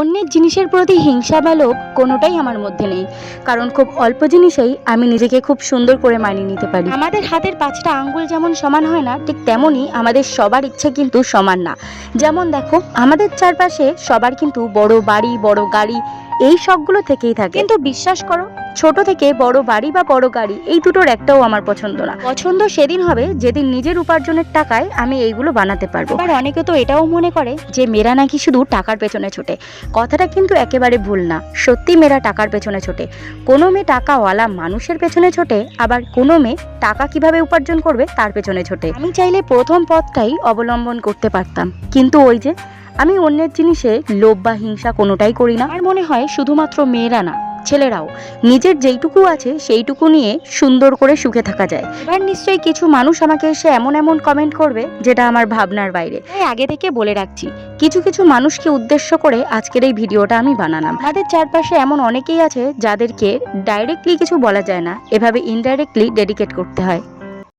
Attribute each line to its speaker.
Speaker 1: অন্যের জিনিসের প্রতি হিংসা বা কোনোটাই আমার মধ্যে নেই। কারণ খুব অল্প জিনিসেই আমি নিজেকে খুব সুন্দর করে মানিয়ে নিতে পারি। আমাদের হাতের পাঁচটা আঙ্গুল যেমন সমান হয় না, ঠিক তেমনই আমাদের সবার ইচ্ছে কিন্তু সমান না। যেমন দেখো, আমাদের চারপাশে সবার কিন্তু বড় বাড়ি, বড় গাড়ি, এই শখগুলো থেকেই থাকে। কিন্তু বিশ্বাস করো ছোট থেকে বড় বাড়ি বা বড় গাড়ি, এই দুটোর একটাও আমার পছন্দ না। পছন্দ সেদিন হবে যেদিন নিজের উপার্জনের টাকায় আমি এইগুলো বানাতে পারব। আর অনেকে তো এটাও মনে করে যে মেয়েরা নাকি শুধু টাকার পেছনে ছোটে। কথাটা কিন্তু একেবারে ভুল না। সত্যি মেয়েরা টাকার পেছনে ছোটে। কোনো মেয়ে টাকাওয়ালা মানুষের পেছনে ছোটে, আবার কোনো মেয়ে টাকা কীভাবে উপার্জন করবে তার পেছনে ছোটে। আমি চাইলে প্রথম পথটাই অবলম্বন করতে পারতাম। কিন্তু ওই যে, আমি অন্যের জিনিসে লোভ বা হিংসা কোনোটাই করি না। আর মনে হয় শুধুমাত্র মেয়েরা না। ছেলেরাও। নিজের যেইটুকু আছে সেইটুকু নিয়ে সুন্দর করে সুখে থাকা যায়। এবার নিশ্চয়ই কিছু মানুষ আমাকে এসে এমন এমন কমেন্ট করবে যেটা আমার ভাবনার বাইরে। আগে থেকে বলে রাখছি, কিছু কিছু মানুষকে উদ্দেশ্য করে আজকের এই ভিডিওটা আমি বানালাম। তাদের চারপাশে এমন অনেকেই আছে যাদেরকে ডাইরেক্টলি কিছু বলা যায় না, এভাবে ইনডাইরেক্টলি ডেডিকেট করতে হয়।